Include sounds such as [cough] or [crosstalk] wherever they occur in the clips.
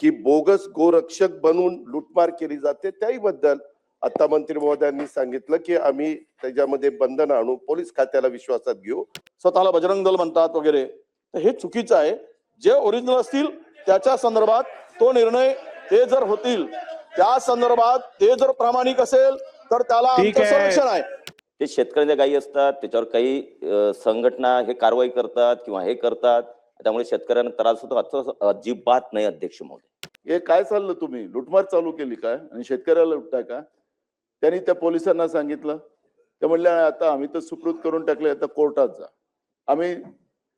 की बोगस गोरक्षक बनून लुटमार केली जाते त्याही बद्दल आता मंत्री महोदयांनी सांगितलं की आम्ही त्याच्यामध्ये बंधन आणू पोलीस खात्याला विश्वासात घेऊ. स्वतःला बजरंग दल म्हणतात वगैरे. तर हे चुकीचं आहे. जे ओरिजिनल असतील त्याच्या संदर्भात तो निर्णय ते जर होतील त्या संदर्भात ते जर प्रामाणिक असेल तर त्याला. संरक्षण आहे. ते शेतकऱ्यांच्या गायी असतात त्याच्यावर काही संघटना हे कारवाई करतात किंवा हे करतात. त्यामुळे शेतकऱ्यांना त्रास होतो. असं अजिबात नाही अध्यक्ष महोदय. हे काय चाललं तुम्ही? लुटमार चालू केली काय? आणि शेतकऱ्याला लुटताय का? त्यांनी त्या पोलिसांना सांगितलं. ते म्हणले आता आम्ही तर सुकृत करून टाकले आता कोर्टात जा. आम्ही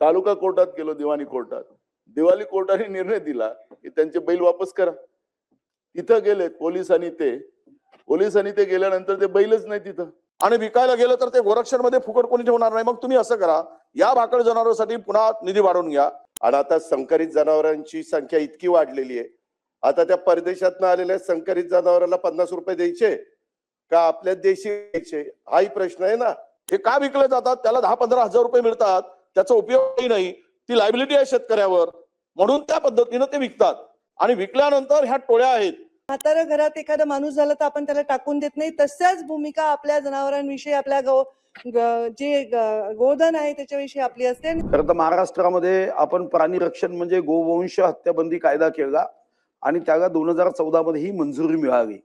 तालुका कोर्टात गेलो दिवाणी कोर्टात. दिवाळी कोर्टाने निर्णय दिला की त्यांचे बैल वापस करा. तिथं गेले पोलिसांनी ते. पोलिसांनी ते गेल्यानंतर ते बैलच नाही तिथं. आणि विकायला गेलं तर ते गोरक्षणमध्ये फुकट कोणी ठेवणार नाही. मग तुम्ही असं करा या भाकड जनावरांसाठी पुन्हा निधी वाढवून घ्या. आणि आता संकरित जनावरांची संख्या इतकी वाढलेली आहे. आता त्या परदेशातनं आलेल्या संकरित जनावरांना पन्नास रुपये द्यायचे का आपल्या देशी द्यायचे हाही प्रश्न आहे ना. हे का विकले जातात? त्याला दहा पंधरा हजार रुपये मिळतात. त्याचा उपयोगही नाही. ती लायबिलिटी आहे शेतकऱ्यावर. म्हणून त्या पद्धतीनं ते विकतात. आणि विकल्यानंतर ह्या टोळ्या आहेत. म्हातारं घरात एखादा माणूस झाला तर आपण त्याला टाकून देत नाही. तशाच भूमिका आपल्या जनावरांविषयी आपल्या गो जे गोधन आहे त्याच्याविषयी आपली असते. खरं तर महाराष्ट्रामध्ये आपण प्राणी रक्षण म्हणजे गोवंश हत्याबंदी कायदा केला आणि त्याला दोन हजार चौदा मध्ये ही मंजुरी मिळाली.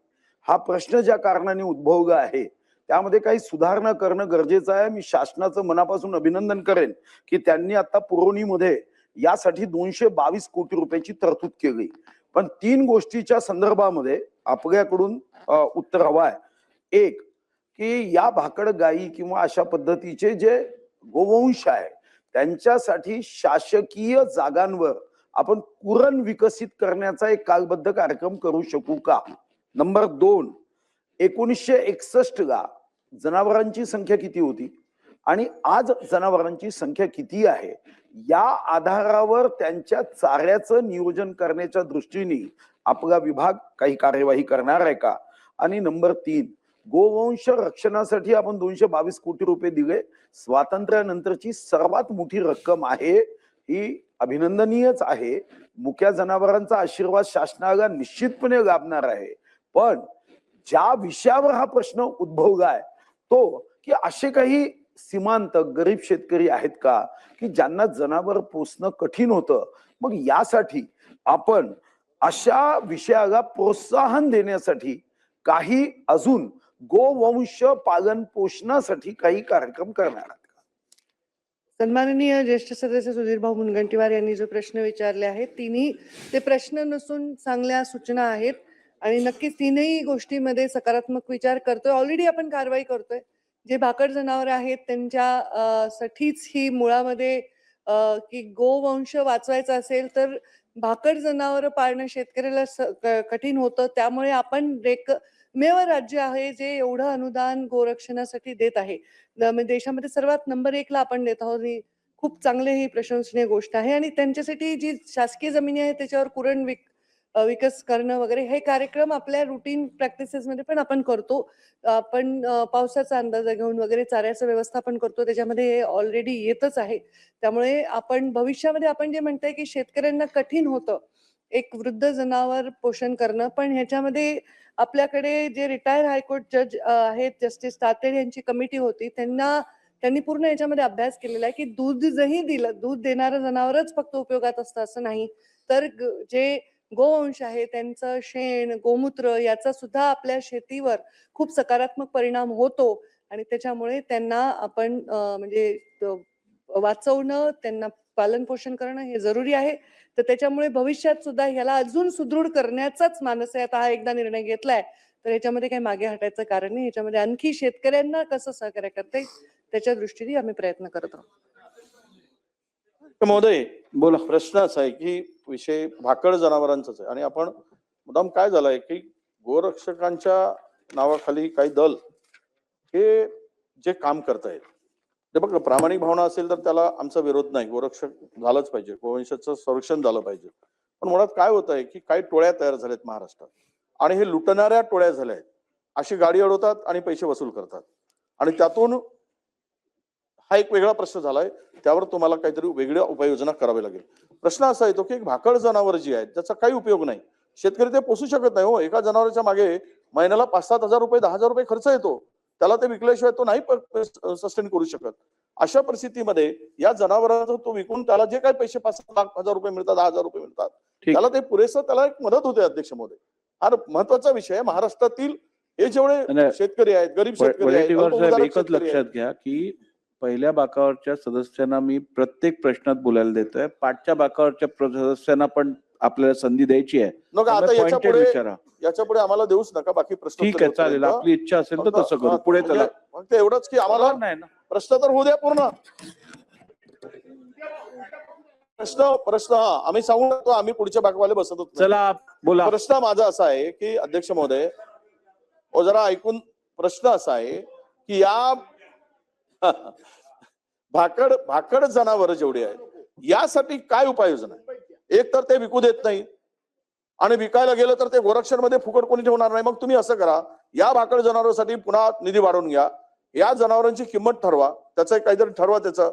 हा प्रश्न ज्या कारणाने उद्भवला आहे त्यामध्ये काही सुधारणा करणं गरजेचं आहे. मी शासनाचं मनापासून अभिनंदन करेन की त्यांनी आता पुरवणीमध्ये यासाठी दोनशे बावीस कोटी रुपयाची तरतूद केली. पण तीन गोष्टीच्या संदर्भामध्ये आपल्याकडून उत्तर हवं आहे. एक की या भाकड गायी किंवा अशा पद्धतीचे जे गोवंश आहे त्यांच्यासाठी शासकीय जागांवर आपण कुरण विकसित करण्याचा एक कालबद्ध कार्यक्रम करू शकू का? नंबर दोन एकोणीसशे एकसष्ट ला जनावरांची संख्या किती होती? आणि आज जनावरांची संख्या किती आहे? या आधारावर त्यांच्या चाऱ्याचं नियोजन करण्याच्या दृष्टीने आपला विभाग काही कार्यवाही करणार आहे का? आणि नंबर तीन गोवंश रक्षणासाठी आपण दोनशे बावीस कोटी रुपये दिले. स्वातंत्र्यानंतरची सर्वात मोठी रक्कम आहे ही अभिनंदनीयच आहे. मुक्या जनावरांचा आशीर्वाद शासनाला निश्चितपणे लाभणार आहे. पण ज्या विषयावर हा प्रश्न उद्भवलाय तो की असे काही सीमांत गरीब शेतकरी आहेत का? की ज्यांना जनावर पोसणं कठीण होतं. मग यासाठी आपण अशा विषयाला प्रोत्साहन देण्यासाठी काही अजून गोवंश पालन पोषणासाठी काही कार्यक्रम करणार आहात का? सन्माननीय ज्येष्ठ सदस्य सुधीर भाऊ मुनगंटीवार यांनी जो प्रश्न विचारले आहेत तिन्ही ते प्रश्न नसून चांगल्या सूचना आहेत. आणि नक्कीच तीनही गोष्टीमध्ये सकारात्मक विचार करतोय. ऑलरेडी आपण कारवाई करतोय. जे भाकड जनावर आहेत त्यांच्या साठीच ही मुळामध्ये की गोवंश वाचवायचा असेल तर भाकड जनावर पाळणं शेतकऱ्याला स- कठीण होतं. त्यामुळे आपण रेक मेव राज्य आहे जे एवढं अनुदान गोरक्षणासाठी देत आहे. म्हणजे देशामध्ये सर्वात नंबर एकला आपण देत आहोत ही खूप चांगले ही प्रशंसनीय गोष्ट आहे. आणि त्यांच्यासाठी जी शासकीय जमिनी आहे त्याच्यावर कुरण विक विकास करणं वगैरे हे कार्यक्रम आपल्या रुटीन प्रॅक्टिसेस मध्ये पण आपण करतो. आपण पावसाचा अंदाज घेऊन वगैरे चाऱ्याचं व्यवस्थापन करतो. त्याच्यामध्ये हे ऑलरेडी येतच आहे. त्यामुळे आपण भविष्यामध्ये आपण जे म्हणतोय की शेतकऱ्यांना कठीण होतं एक वृद्ध जनावर पोषण करणं पण ह्याच्यामध्ये आपल्याकडे जे रिटायर हायकोर्ट जज आहेत जस्टिस तातेड यांची कमिटी होती त्यांना त्यांनी पूर्ण याच्यामध्ये अभ्यास केलेला आहे की दूध जही दिलं दूध देणारं जनावरच फक्त उपयोगात असतं असं नाही. तर जे गोवंश आहे त्यांचं शेण गोमूत्र याचा सुद्धा आपल्या शेतीवर खूप सकारात्मक परिणाम होतो. आणि त्याच्यामुळे त्यांना आपण म्हणजे वाचवणं त्यांना पालन पोषण करणं हे जरुरी आहे. तर त्याच्यामुळे भविष्यात सुद्धा ह्याला अजून सुदृढ करण्याचाच मानस आहे आता हा एकदा निर्णय घेतलाय. तर ह्याच्यामध्ये काही मागे हटायचं कारण नाही. याच्यामध्ये आणखी शेतकऱ्यांना कसं सहकार्य करता येईल त्याच्या दृष्टीने आम्ही प्रयत्न करत आहोत. महोदय बोला. प्रश्न असा आहे की विषय भाकड जनावरांचाच आहे. आणि आपण मुद्दाम काय झालंय की गोरक्षकांच्या नावाखाली काही दल हे जे काम करतायत ते बघ प्रामाणिक भावना असेल तर त्याला आमचा विरोध नाही. गोरक्षक झालंच पाहिजे. गोवंशाचं संरक्षण झालं पाहिजे. पण मुळात काय होत आहे की काही टोळ्या तयार झाल्यात महाराष्ट्रात. आणि हे लुटणाऱ्या टोळ्या झाल्या आहेत अशी गाडी अडवतात आणि पैसे वसूल करतात. आणि त्यातून हा एक वेगळा प्रश्न झालाय. त्यावर तुम्हाला काहीतरी वेगळ्या उपाययोजना करावी लागेल. प्रश्न असा येतो की भाकड जनावर जी आहेत त्याचा काही उपयोग नाही. शेतकरी ते पोसू शकत नाही हो. एका जनावराच्या मागे महिन्याला पाच सात हजार रुपये दहा हजार रुपये खर्च येतो. त्याला ते विकल्याशिवाय तो नाही सस्टेन करू शकत. अशा परिस्थितीमध्ये या जनावरांचा तो विकून त्याला जे काही पैसे पाच लाख हजार रुपये मिळतात दहा हजार रुपये मिळतात. त्याला ते पुरेसं त्याला एक मदत होते अध्यक्ष महोदय हा महत्त्वाचा विषय महाराष्ट्रातील हे जेवढे. शेतकरी आहेत गरीब शेतकरी आहेत एकच. लक्षात घ्या की पहिल्या बाकावरच्या सदस्यांना मी प्रत्येक प्रश्नात बोलायला देतोय. पाठच्या बाकावरच्या सदस्यांना पण आपल्याला संधी द्यायची आहे. आता याच्यापुढे आम्हाला देऊच नका बाकी प्रश्न ठीक आहे चालेल. आपली इच्छा असेल तर तसं करू. पुढे चला. फक्त एवढंच की आम्हाला नाही ना. प्रश्न तर होऊ द्या पूर्ण. प्रश्न प्रश्न हा आम्ही सांगू शकतो आम्ही पुढच्या बागवाले बसतच नाही. चला बोला. प्रश्न माझा असा आहे की अध्यक्ष महोदय ओ जरा ऐकून प्रश्न असा आहे की या भाकड भाकड जनावर जेवढे आहेत यासाठी काय उपाययोजना एक तर ते विकू देत नाही. आणि विकायला गेलं तर ते गोरक्षणमध्ये फुकट कोणी ठेवणार नाही. मग तुम्ही असं करा या भाकड जनावरांसाठी पुन्हा निधी वाढवून घ्या. या जनावरांची किंमत ठरवा. त्याचं काहीतरी ठरवा त्याचं.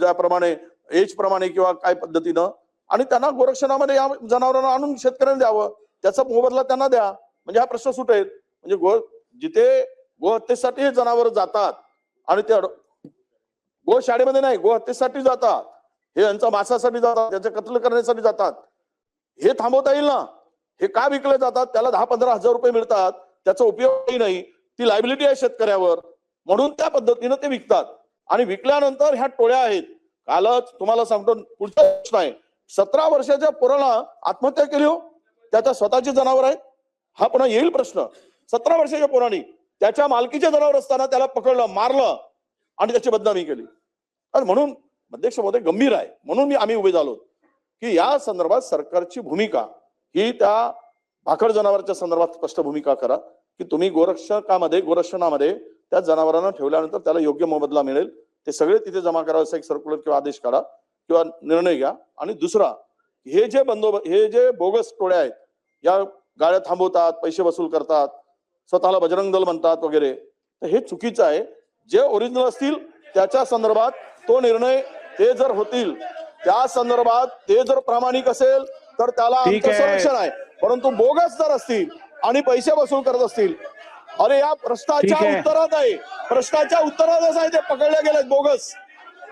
ज्याप्रमाणे एज प्रमाणे किंवा काय पद्धतीनं. आणि त्यांना गोरक्षणामध्ये या जनावरांना आणून शेतकऱ्यांना द्यावं. त्याचा मोबदला त्यांना द्या. म्हणजे हा प्रश्न सुटेल. म्हणजे गो जिथे गोहत्येसाठी हे जनावर जातात आणि ते गो गोशाळेमध्ये नाही गोहत्येसाठी जातात. हे यांचा मासासाठी जातात त्याचे कत्ल करण्यासाठी जातात. हे थांबवता येईल ना? हे का विकले जातात? त्याला दहा पंधरा हजार रुपये मिळतात. त्याचा उपयोगही नाही. ती लायबिलिटी आहे शेतकऱ्यावर. म्हणून त्या पद्धतीनं ते विकतात. आणि विकल्यानंतर ह्या टोळ्या आहेत. कालच तुम्हाला सांगतो पुढचा प्रश्न आहे. सतरा वर्षाच्या पोराला आत्महत्या केली हो. त्याच्या स्वतःची जनावर आहेत. हा पुन्हा येईल प्रश्न. सतरा वर्षाच्या पोराने त्याच्या मालकीचे जनावर असताना त्याला पकडलं मारलं आणि त्याची बदनामी केली. आणि म्हणून अध्यक्ष महोदय गंभीर आहे. म्हणून मी आम्ही उभे झालो. की या संदर्भात सरकारची भूमिका ही त्या भाकड जनावरांच्या संदर्भात स्पष्ट भूमिका करा की तुम्ही गोरक्षकामध्ये गोरक्षणामध्ये त्या जनावरांना ठेवल्यानंतर त्याला योग्य मोबदला मिळेल. ते सगळे तिथे जमा करा असं एक सर्क्युलर किंवा आदेश काढा किंवा निर्णय घ्या. आणि दुसरा हे जे बंदोबस्त हे जे बोगस टोळ्या आहेत या गाड्या थांबवतात पैसे वसूल करतात स्वतःला बजरंग दल म्हणतात वगैरे. तर हे चुकीचं आहे. जे ओरिजिनल असतील त्याच्या संदर्भात तो निर्णय ते जर होतील त्या संदर्भात ते जर प्रामाणिक असेल तर त्याला. संरक्षण आहे. परंतु बोगस जर असतील आणि पैसे वसूल करत असतील अरे या प्रश्नाच्या. उत्तरात आहे. प्रश्नाच्या उत्तरातच आहे ते पकडले गेलेत बोगस.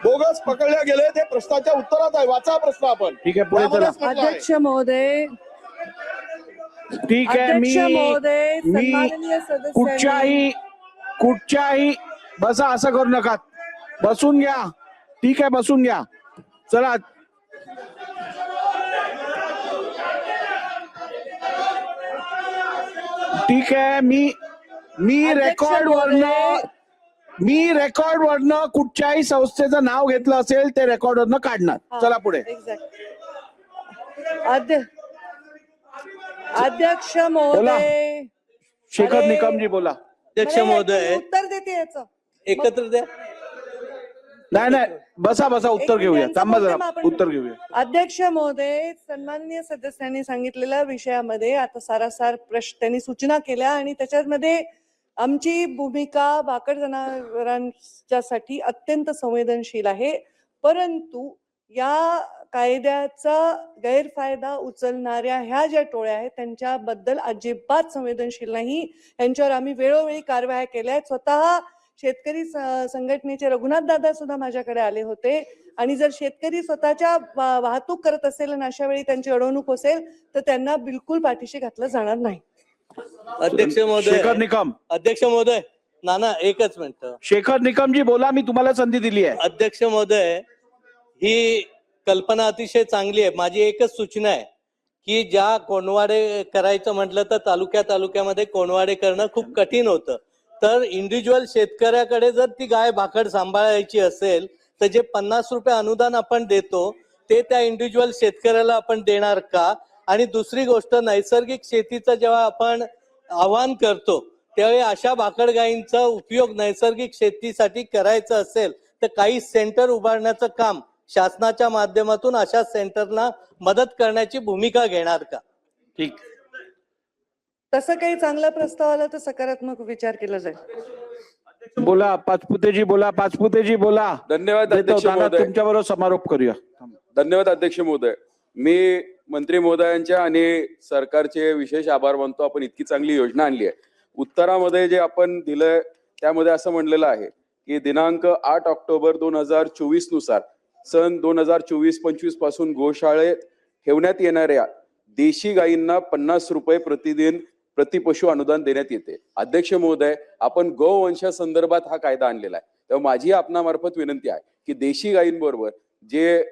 बोगस पकडले गेले ते प्रश्नाच्या उत्तरात आहे. वाचा प्रश्न आपण. ठीक आहे. अध्यक्ष महोदय ठीक आहे मी मी कुठच्याही कुठच्याही बसा असं करू नका बसून घ्या. ठीक आहे बसून घ्या. चला. ठीक आहे मी मी रेकॉर्ड वरनं मी रेकॉर्ड वरनं कुठच्याही संस्थेचं नाव घेतलं असेल ते रेकॉर्ड वरनं काढणार. चला पुढे. अध्यक्ष महोदय. शेखर निकमजी बोला. अध्यक्ष महोदय. उत्तर देते याचं. एकत्र द्या. नाही नाही. बसा बसा उत्तर घेऊया. थांबा जरा. उत्तर घेऊया. अध्यक्ष महोदय सन्माननीय सदस्यांनी सांगितलेल्या विषयामध्ये आता सारासार प्रश्न त्यांनी सूचना केल्या आणि त्याच्यामध्ये आमची भूमिका भाकड जनावरांच्यासाठी अत्यंत संवेदनशील आहे. परंतु या कायद्याचा गैरफायदा उचलणाऱ्या ह्या ज्या टोळ्या आहेत त्यांच्याबद्दल अजिबात संवेदनशील नाही. यांच्यावर आम्ही वेळोवेळी कारवाया केल्या आहेत. स्वतः शेतकरी संघटनेचे रघुनाथ दादा सुद्धा माझ्याकडे आले होते. आणि जर शेतकरी स्वतःच्या वाहतूक करत असेल आणि अशा वेळी त्यांची अडवणूक असेल तर त्यांना बिलकुल पाठीशी घातलं जाणार नाही. अध्यक्ष शेखर महोदय निकम. अध्यक्ष महोदय नाना एकच मिनिट. शेखर निकमजी बोला मी तुम्हाला संधी दिली आहे. अध्यक्ष महोदय ही कल्पना अतिशय चांगली आहे. माझी एकच सूचना आहे की ज्या कोणवाडे करायचं म्हटलं तर तालुक्या तालुक्यामध्ये कोणवाडे करणं खूप कठीण होतं. तर इंडिव्हिज्युअल शेतकऱ्याकडे जर ती गाय भाकड सांभाळायची असेल तर जे पन्नास रुपये अनुदान आपण देतो ते त्या इंडिव्हिज्युअल शेतकऱ्याला आपण देणार का? आणि दुसरी गोष्ट नैसर्गिक शेतीचं जेव्हा आपण आवाहन करतो त्यावेळी अशा भाकड गायींचा उपयोग नैसर्गिक शेतीसाठी करायचं असेल तर काही सेंटर उभारण्याचं काम शासनाच्या माध्यमातून अशा सेंटरना मदत करण्याची भूमिका घेणार का? ठीक. तसं काही चांगला प्रस्ताव आला तर सकारात्मक विचार केला जाईल. बोला पाचपुतेजी बोला पाचपुतेजी बोला. धन्यवाद अध्यक्ष महोदय. तुमच्या बरोबर समारोप करूया. धन्यवाद अध्यक्ष महोदय. मी मंत्री महोदयांच्या आणि सरकारचे विशेष आभार मानतो. आपण इतकी चांगली योजना आणली आहे. उत्तरामध्ये जे आपण दिलंय त्यामध्ये असं म्हणलेलं आहे की दिनांक आठ ऑक्टोबर दोन हजार चोवीसनुसार सन दोन हजार चोवीस पंचवीसपासून गोशाळेत ठेवण्यात येणाऱ्या देशी गायींना पन्नास रुपये प्रतिदिन प्रतिपशु अनुदान देण्यात येते. अध्यक्ष महोदय आपण गोवंशा संदर्भात हा कायदा आणलेला आहे. तेव्हा माझी आपणामार्फत विनंती आहे की देशी गायींबरोबर जे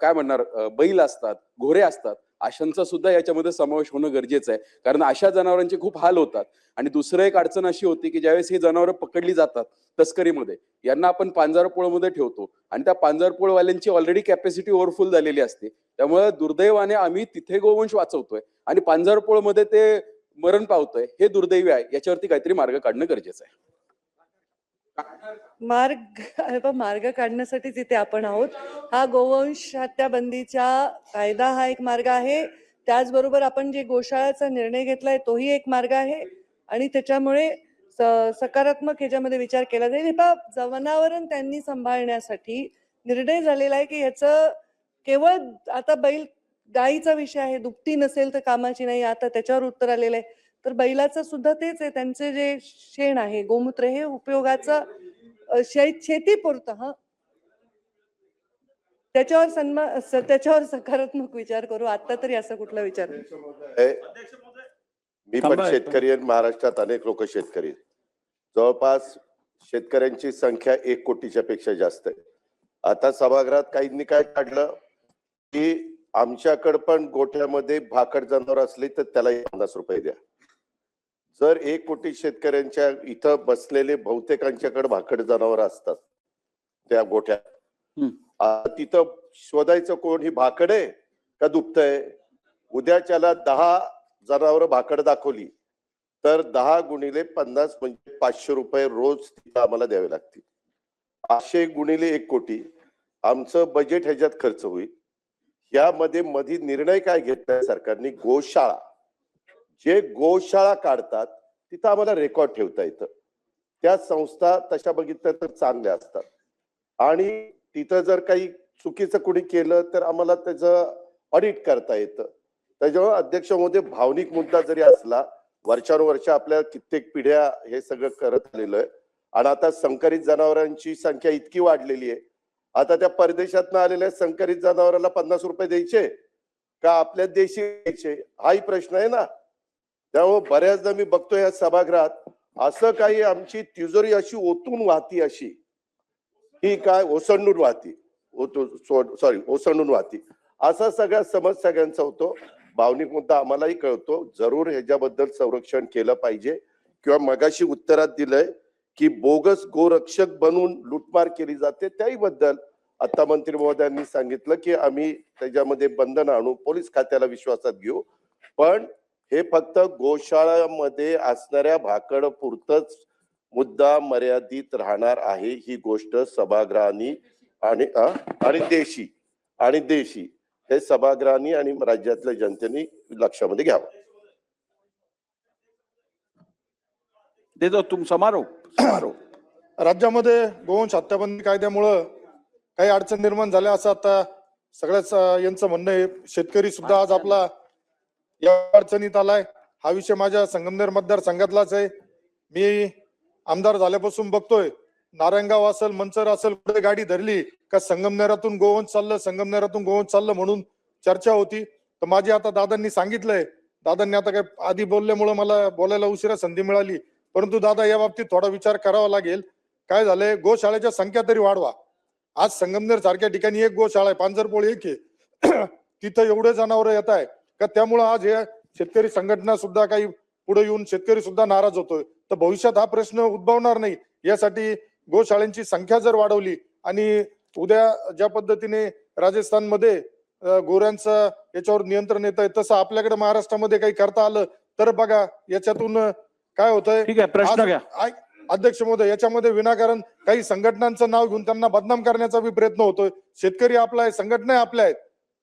काय म्हणणार बैल असतात घोडे असतात आशांचा सुद्धा याच्यामध्ये समावेश होणं गरजेचं आहे. कारण अशा जनावरांचे खूप हाल होतात. आणि दुसरं एक अडचण अशी होती की ज्यावेळेस ही जनावरं पकडली जातात तस्करीमध्ये यांना आपण पांजारपोळमध्ये ठेवतो. आणि त्या पांजारपोळवाल्यांची ऑलरेडी कॅपॅसिटी ओव्हरफुल झालेली असते. त्यामुळे दुर्दैवाने आम्ही तिथे गोवंश वाचवतोय आणि पांजारपोळमध्ये ते मरण पावतोय हे दुर्दैवी आहे. याच्यावरती काहीतरी मार्ग काढणं गरजेचं आहे. मार्ग बा, मार्ग काढण्यासाठी जिथे आपण आहोत हा गोवंश हत्या बंदीचा कायदा हा एक मार्ग आहे. त्याचबरोबर आपण जे गोशाळाचा निर्णय घेतलाय तोही एक मार्ग आहे. आणि त्याच्यामुळे स- सकारात्मक ह्याच्यामध्ये विचार केला जाईल. हे पहा, त्यांनी सांभाळण्यासाठी निर्णय झालेला आहे की ह्याचं केवळ आता बैल गायीचा विषय आहे. दुपटी नसेल तर कामाची नाही आता त्याच्यावर उत्तर आलेलं आहे. तर बैलाचं सुद्धा तेच आहे. त्यांचे जे शेण आहे गोमूत्र हे उपयोगाचं अ, शे- शेतीपुरतं हा. त्याच्यावर सन्मान स- त्याच्यावर सकारात्मक विचार करू. आता तरी असं कुठला विचार मी पण. शेतकरी आहे महाराष्ट्रात अनेक लोक शेतकरी आहेत. जवळपास शेतकऱ्यांची संख्या एक कोटीच्या पेक्षा जास्त आहे. आता सभागृहात काहींनी काय काढलं? की आमच्याकडे पण गोठ्यामध्ये भाकड जनावर असली तर त्याला पन्नास रुपये द्या. जर एक कोटी शेतकऱ्यांच्या इथं बसलेले बहुतेकांच्याकडे भाकड जनावर असतात त्या. आता तिथं शोधायचं कोण ही भाकड आहे का दुपतंय उद्याच्याला दहा जनावर भाकड दाखवली तर दहा गुणिले पन्नास म्हणजे पाचशे रुपये रोज तिथं आम्हाला द्यावे लागतील. पाचशे गुणिले एक कोटी आमचं बजेट ह्याच्यात खर्च होईल. यामध्ये मधी निर्णय काय घेतलाय सरकारने? गोशाळा. जे गोशाळा काढतात तिथं आम्हाला रेकॉर्ड ठेवता येतं. त्या संस्था तशा बघितल्या तर चांगल्या असतात. आणि तिथं जर काही चुकीचं कुणी केलं तर आम्हाला त्याचं ऑडिट करता येतं. त्याच्यामुळे अध्यक्ष महोदय भावनिक मुद्दा जरी असला वर्षानुवर्ष आपल्या कित्येक पिढ्या हे सगळं करत आलेलं आहे. आणि आता संकरित जनावरांची संख्या इतकी वाढलेली आहे. आता त्या परदेशात आलेल्या संकरित जनावराला पन्नास रुपये द्यायचे? का आपल्या देशी द्यायचे हाही प्रश्न आहे ना. त्यामुळे बऱ्याचदा मी बघतोय या सभागृहात असं काही आमची तिजोरी अशी ओतून वाहती अशी. ही काय ओसंडून वाहती. ओतून सॉरी ओसंडून वाहती. असा सगळा समज सगळ्यांचा होतो. भावनिक मुद्दा आम्हालाही कळतो. जरूर ह्याच्याबद्दल संरक्षण केलं पाहिजे. किंवा मगाशी उत्तरात दिलंय की बोगस गोरक्षक बनून लुटमार केली जाते. त्याही बद्दल आता मंत्री महोदयांनी सांगितलं की आम्ही त्याच्यामध्ये बंधन आणू पोलीस खात्याला विश्वासात घेऊ. पण हे फक्त गोशाळामध्ये असणाऱ्या भाकड पुरतच मुद्दा मर्यादित राहणार आहे. ही गोष्ट सभागृहानी आणि आणि देशी आणि देशी हे सभागृहानी आणि राज्यातल्या जनतेने लक्षामध्ये घ्यावं. देतो तुम समारोप समारोप. [clears throat] राज्यामध्ये गोवंश हत्याबंदी कायद्यामुळं काही अडचण निर्माण झाल्या असं आता सगळ्याच यांचं म्हणणं आहे. शेतकरी सुद्धा आज आपला या अडचणीत आलाय. हा विषय माझ्या संगमनेर मतदारसंघातलाच आहे. मी आमदार झाल्यापासून बघतोय. नारायणगाव असेल मंचर असेल कुठे गाडी धरली का संगमनेरातून गोवंश चाललं संगमनेरातून गोवंश चाललं म्हणून चर्चा होती. तर माझी आता दादांनी सांगितलंय. दादांनी आता काय आधी बोलल्यामुळं मला बोलायला उशिरा संधी मिळाली. परंतु दादा या बाबतीत थोडा विचार करावा लागेल. काय झालंय? गोशाळेच्या संख्या तरी वाढवा. आज संगमनेर सारख्या ठिकाणी एक गोशाळा आहे. पांजरपोळी एक आहे. [clears throat] तिथं एवढे जनावर येत आहे का त्यामुळं आज हे शेतकरी संघटना सुद्धा काही पुढे येऊन शेतकरी सुद्धा नाराज होतोय. तर भविष्यात हा प्रश्न उद्भवणार नाही. यासाठी गोशाळांची संख्या जर वाढवली आणि उद्या ज्या पद्धतीने राजस्थानमध्ये गोऱ्यांचं याच्यावर नियंत्रण येत आहे तसं आपल्याकडे महाराष्ट्रामध्ये काही करता आलं तर बघा याच्यातून काय होतंय? अध्यक्ष महोदय याच्यामध्ये विनाकारण काही संघटनांचं नाव घेऊन त्यांना बदनाम करण्याचा बी प्रयत्न होतोय. शेतकरी आपला आहे संघटना आपल्या आहेत.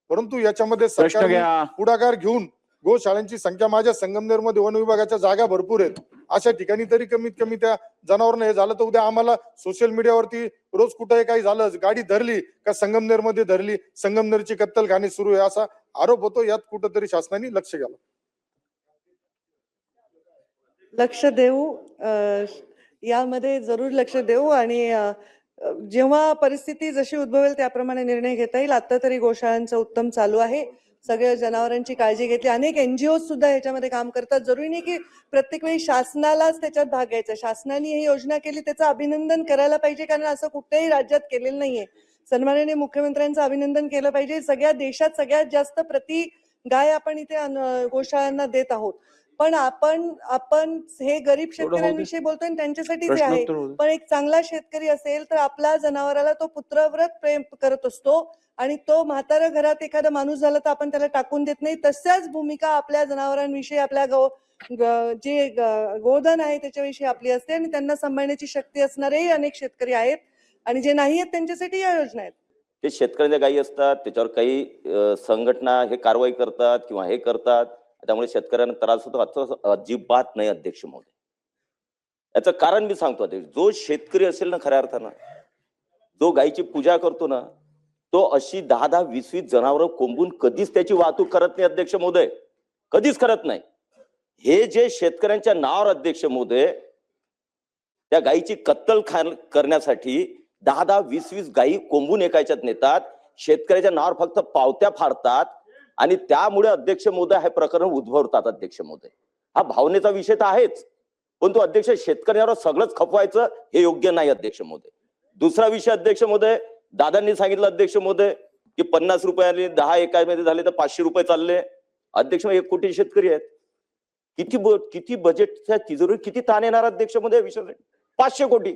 परंतु याच्यामध्ये सरकारने पुढाकार घेऊन गोशाळांची संख्या माझ्या संगमनेरमध्ये वन विभागाच्या जागा भरपूर आहेत. अशा ठिकाणी तरी कमीत कमी त्या जनावरांना हे झालं तर उद्या आम्हाला सोशल मीडियावरती रोज कुठे काही झालं गाडी धरली का संगमनेरमध्ये धरली संगमनेरची कत्तलखानी सुरू आहे असा आरोप होतो. यात कुठंतरी शासनाने लक्ष घ्यावं लक्ष देऊ अ, यामध्ये जरूर लक्ष देऊ आणि जेव्हा परिस्थिती जशी उद्भवेल त्याप्रमाणे निर्णय घेता येईल. आता तरी गोशाळांचं उत्तम चालू आहे. सगळ्या जनावरांची काळजी घेतली. अनेक एनजीओ सुद्धा याच्यामध्ये काम करतात. जरुरी नाही की प्रत्येक वेळी शासनालाच त्याच्यात भाग घ्यायचा. शासनाने ही योजना केली त्याचं अभिनंदन करायला पाहिजे कारण असं कुठल्याही राज्यात केलेलं नाहीये. सन्माननीय मुख्यमंत्र्यांचं अभिनंदन केलं पाहिजे. सगळ्या देशात सगळ्यात जास्त प्रति गाय आपण इथे गोशाळांना देत आहोत. पण आपण आपण हे गरीब शेतकऱ्यांविषयी बोलतोय आणि त्यांच्यासाठी ते आहे. पण एक चांगला शेतकरी असेल तर आपल्या जनावराला तो पुत्रव्रत प्रेम करत असतो आणि तो म्हातारा घरात एखादा माणूस झाला तर आपण त्याला टाकून देत नाही. तशाच भूमिका आपल्या जनावरांविषयी आपल्या गो ग- जे गोधन आहे त्याच्याविषयी आपली असते आणि त्यांना सांभाळण्याची शक्ती असणारेही अनेक शेतकरी आहेत आणि जे नाही आहेत त्यांच्यासाठी या योजना आहेत. ते शेतकऱ्यांच्या गायी असतात त्याच्यावर काही संघटना हे कारवाई करतात किंवा हे करतात. त्यामुळे शेतकऱ्यांना त्रास होतो. असं अजिबात नाही अध्यक्ष महोदय. याचं कारण मी सांगतो अध्यक्ष जो शेतकरी असेल ना खऱ्या अर्थानं जो गायीची पूजा करतो ना तो अशी दहा दहा वीस वीस जनावरं कोंबून कधीच त्याची वाहतूक करत नाही अध्यक्ष महोदय. कधीच करत नाही. हे जे शेतकऱ्यांच्या नावावर अध्यक्ष महोदय त्या गायीची कत्तल खा करण्यासाठी दहा दहा वीस वीस गायी कोंबून एकाच्यात नेतात. शेतकऱ्याच्या नावावर फक्त पावत्या फाडतात. आणि त्यामुळे अध्यक्ष मोदय हे प्रकरण उद्भवतात अध्यक्ष मोदय हा भावनेचा विषय तर आहेच. पण अध्यक्ष शेतकऱ्यावर सगळंच खपवायचं हे योग्य नाही अध्यक्ष मोदय दुसरा विषय अध्यक्ष मोदय दादांनी सांगितलं अध्यक्ष मोदय की पन्नास रुपयाने दहा एकामध्ये झाले तर पाचशे रुपये चालले. अध्यक्ष एक कोटी शेतकरी आहेत. किती किती बजेटच्या तिजोरी किती ताण येणार अध्यक्ष मोदय विषय पाचशे कोटी.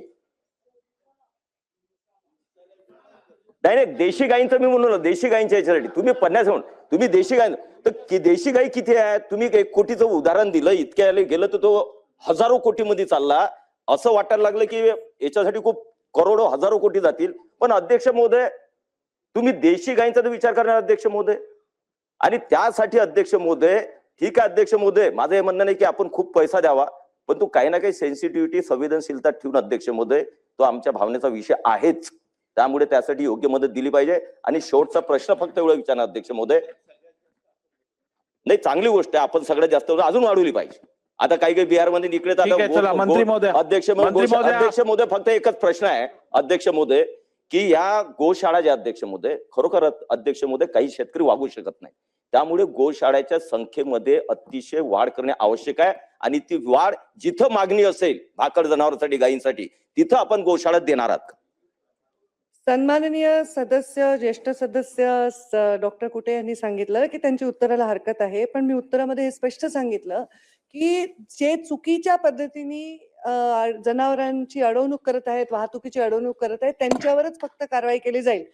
डायरेक्ट देशी गायींचं मी म्हणून ना देशी गायींच्या याच्यासाठी. तुम्ही पन्नास म्हणून. तुम्ही देशी गाय तर कि- देशी गाई किती आहेत तुम्ही एक कोटीचं उदाहरण दिलं इतक्या गेलं तर तो हजारो कोटीमध्ये चालला. असं वाटायला लागलं की याच्यासाठी खूप करोडो हजारो कोटी जातील. पण अध्यक्ष महोदय तुम्ही देशी गायींचा तर विचार करणार अध्यक्ष महोदय. आणि त्यासाठी अध्यक्ष महोदय ठीक आहे अध्यक्ष महोदय माझं हे म्हणणं नाही की आपण खूप पैसा द्यावा पण तू काही ना काही सेन्सिटिव्हिटी संवेदनशीलता ठेवून अध्यक्ष महोदय तो आमच्या भावनेचा विषय आहेच. त्यामुळे त्यासाठी योग्य मदत दिली पाहिजे. आणि शेवटचा प्रश्न फक्त एवढा विचारणार अध्यक्ष महोदय. नाही चांगली गोष्ट आहे. आपण सगळ्यात जास्त अजून वाढवली पाहिजे. आता काही काही बिहारमध्ये निघले तर अध्यक्ष अध्यक्ष महोदय फक्त एकच प्रश्न आहे. अध्यक्ष महोदय की या गोशाळा ज्या अध्यक्ष महोदय खरोखर अध्यक्ष महोदय काही शेतकरी वागू शकत नाही. त्यामुळे गोशाळाच्या संख्येमध्ये अतिशय वाढ करणे आवश्यक आहे. आणि ती वाढ जिथं मागणी असेल भाकड जनावरांसाठी गायींसाठी तिथं आपण गोशाळा देणार आहात. सन्माननीय सदस्य ज्येष्ठ सदस्य डॉक्टर कुटे यांनी सांगितलं की त्यांची उत्तराला हरकत आहे. पण मी उत्तरामध्ये हे स्पष्ट सांगितलं की जे चुकीच्या पद्धतीने जनावरांची अडवणूक करत आहेत वाहतुकीची अडवणूक करत आहेत त्यांच्यावरच फक्त कारवाई केली जाईल.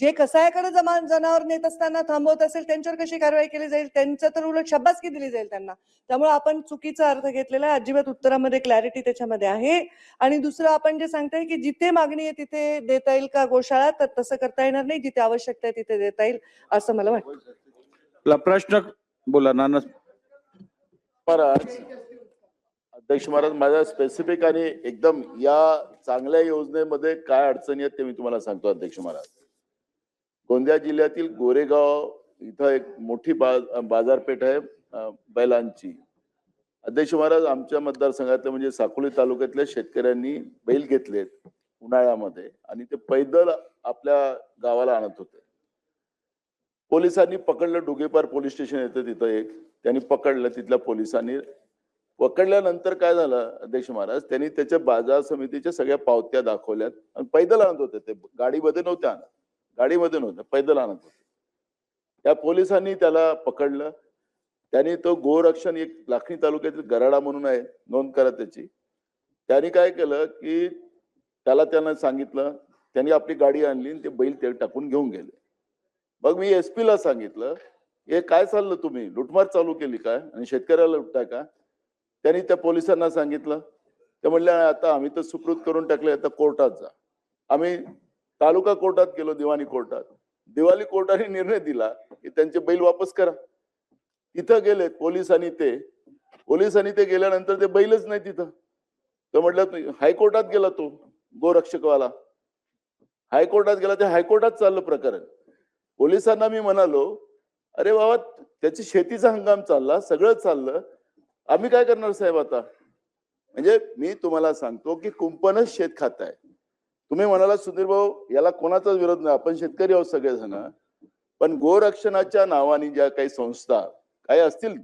जे कसायाकडे जमा जनावर नेत असताना थांबवत असेल त्यांच्यावर कशी कारवाई केली जाईल? त्यांचं तर उलट शब्बासकी दिली जाईल त्यांना. त्यामुळे आपण चुकीचा अर्थ घेतलेला आहे. अजिबात उत्तरामध्ये क्लॅरिटी त्याच्यामध्ये आहे. आणि दुसरं आपण जे सांगताय की जिथे मागणी आहे तिथे देता येईल का गोशाळा? तर तसं करता येणार नाही. जिथे आवश्यकता आहे तिथे देता येईल असं मला वाटतं. प्रश्न बोला नाना. महाराज अध्यक्ष महाराज माझ्या स्पेसिफिक आणि एकदम या चांगल्या योजनेमध्ये काय अडचणी आहेत ते मी तुम्हाला सांगतो अध्यक्ष महाराज. गोंदिया जिल्ह्यातील गोरेगाव इथं एक मोठी बाजारपेठ आहे बैलांची. अध्यक्ष महाराज आमच्या मतदारसंघातले म्हणजे साकोली तालुक्यातल्या शेतकऱ्यांनी बैल घेतलेत उन्हाळ्यामध्ये आणि ते पैदल आपल्या गावाला आणत होते. पोलिसांनी पकडलं डुगेपार पोलीस स्टेशन येतं तिथं एक. त्यांनी पकडलं तिथल्या पोलिसांनी पकडल्यानंतर काय झालं अध्यक्ष महाराज? त्यांनी त्याच्या बाजार समितीच्या सगळ्या पावत्या दाखवल्यात आणि पैदल आणत होते. ते गाडीमध्ये नव्हते आणत. गाडीमध्ये नव्हतं पैदल आणत होते. त्या पोलिसांनी त्याला पकडलं. त्यांनी तो गोरक्षण एक लाखणी तालुक्यातील गराडा म्हणून आहे नोंद करा त्याची. त्यांनी काय केलं की त्याला त्यांना सांगितलं त्यांनी आपली गाडी आणली आणि ते बैल ते टाकून घेऊन गेले. मग मी एस ला सांगितलं हे काय चाललं तुम्ही? लुटमार चालू केली काय? आणि शेतकऱ्याला लुटताय का? त्यांनी त्या पोलिसांना सांगितलं. ते म्हणले आता आम्ही तर सुकृत करून टाकले आता कोर्टात जा. आम्ही तालुका कोर्टात गेलो दिवाणी कोर्टात. दिवाळी कोर्टाने निर्णय दिला की त्यांचे बैल वापस करा. तिथं गेले पोलिसांनी ते. पोलिसांनी ते गेल्यानंतर ते बैलच नाही तिथं. तर म्हटलं हायकोर्टात गेला तो गोरक्षकवाला. हायकोर्टात गेला ते हायकोर्टात चाललं प्रकरण. पोलिसांना मी म्हणालो अरे बाबा त्याची शेतीचा हंगाम चालला सगळं चाललं. आम्ही काय करणार साहेब आता? म्हणजे मी तुम्हाला सांगतो की कुंपणच शेत खात आहे. तुम्ही म्हणाला सुधीर भाऊ याला कोणाचाच विरोध नाही. आपण शेतकरी आहोत सगळेजण. पण गोरक्षणाच्या नावाने ज्या काही संस्था काही असतील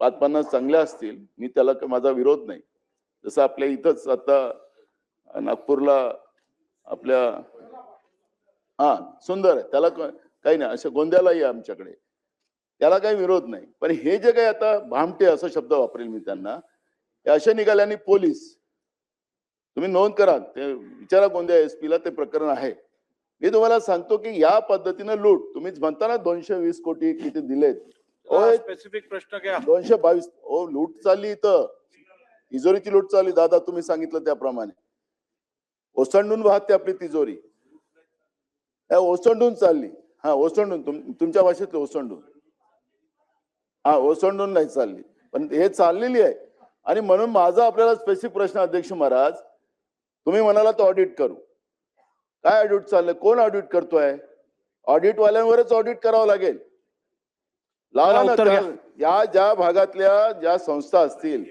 पाच पन्नास चांगल्या असतील मी त्याला माझा विरोध नाही. जसं आपल्या इथंच आता नागपूरला आपल्या हा सुंदर आहे. त्याला काही नाही अशा गोंद्यालाही आमच्याकडे. त्याला काही विरोध नाही. पण हे जे काही आता भामटे असा शब्द वापरेल मी त्यांना हे असे निघाल्याने पोलीस तुम्ही नोंद करा. ते विचारा गोंदिया एस ला ते प्रकरण आहे. मी तुम्हाला सांगतो की या पद्धतीनं लूट तुम्हीच म्हणता ना दोनशे वीस कोटी किती दिलेत. स्पेसिफिक प्रश्न घ्या. दोनशे बावीस ओ लूट चालली इथं. तिजोरीची लूट चालली दादा तुम्ही सांगितलं त्याप्रमाणे. ओसंडून वाहते आपली तिजोरी. ओसंडून चालली. हा ओसंडून तुम- तुमच्या भाषेत ओसंडून. हा ओसंडून नाही चालली. पण हे चाललेली आहे. आणि म्हणून माझा आपल्याला स्पेसिफिक प्रश्न अध्यक्ष महाराज तुम्ही म्हणाला तर ऑडिट करू. काय ऑडिट चाललंय? कोण ऑडिट करतोय? ऑडिट वाल्यांवरच ऑडिट करावं लागेल. लावा. या ज्या भागातल्या ज्या संस्था असतील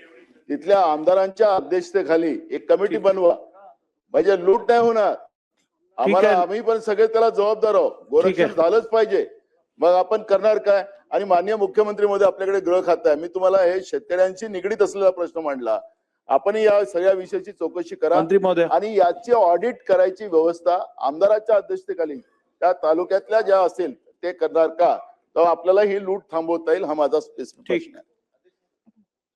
तिथल्या आमदारांच्या अध्यक्षतेखाली एक कमिटी बनवा. म्हणजे लूट नाही होणार. आम्हाला. आम्ही पण सगळे त्याला जबाबदार आहोत. गोरक्षण. झालंच पाहिजे. मग आपण करणार काय? आणि माननीय मुख्यमंत्री मध्ये आपल्याकडे गृह खातं आहे. मी तुम्हाला हे शेतकऱ्यांशी निगडीत असलेला प्रश्न मांडला. आपण या सगळ्या विषयाची चौकशी करा. आणि याची ऑडिट करायची व्यवस्था आमदाराच्या अध्यक्षतेखाली त्या तालुक्यातल्या ज्या असेल ते करणार का? तर आपल्याला ही लूट थांबवता येईल हा माझा स्पेसिफिक ठीक. प्रश्न आहे.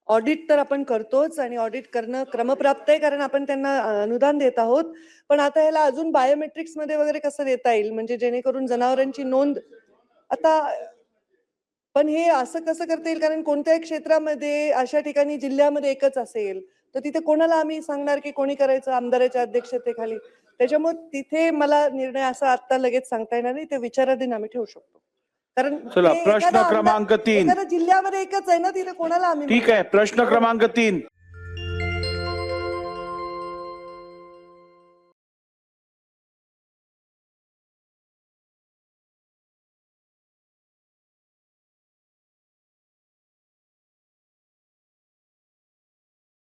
ऑडिट तर आपण करतोच आणि ऑडिट करणं क्रमप्राप्त आहे कारण आपण त्यांना अनुदान देत आहोत. पण आता ह्याला अजून बायोमेट्रिक्समध्ये वगैरे कसं देता येईल? म्हणजे जेणेकरून जनावरांची नोंद आता पण हे असं कसं करता येईल? कारण कोणत्याही क्षेत्रामध्ये अशा ठिकाणी जिल्ह्यामध्ये एकच असेल. तर तिथे कोणाला आम्ही सांगणार की कोणी करायचं? आमदाराच्या अध्यक्षतेखाली. त्याच्यामुळे तिथे मला निर्णय असा आता लगेच सांगता येणार नाही. ते विचाराधीन आम्ही ठेवू शकतो. कारण प्रश्न क्रमांक तीन. जिल्ह्यामध्ये एकच आहे ना तिथे कोणाला आम्ही ठीक आहे प्रश्न क्रमांक तीन.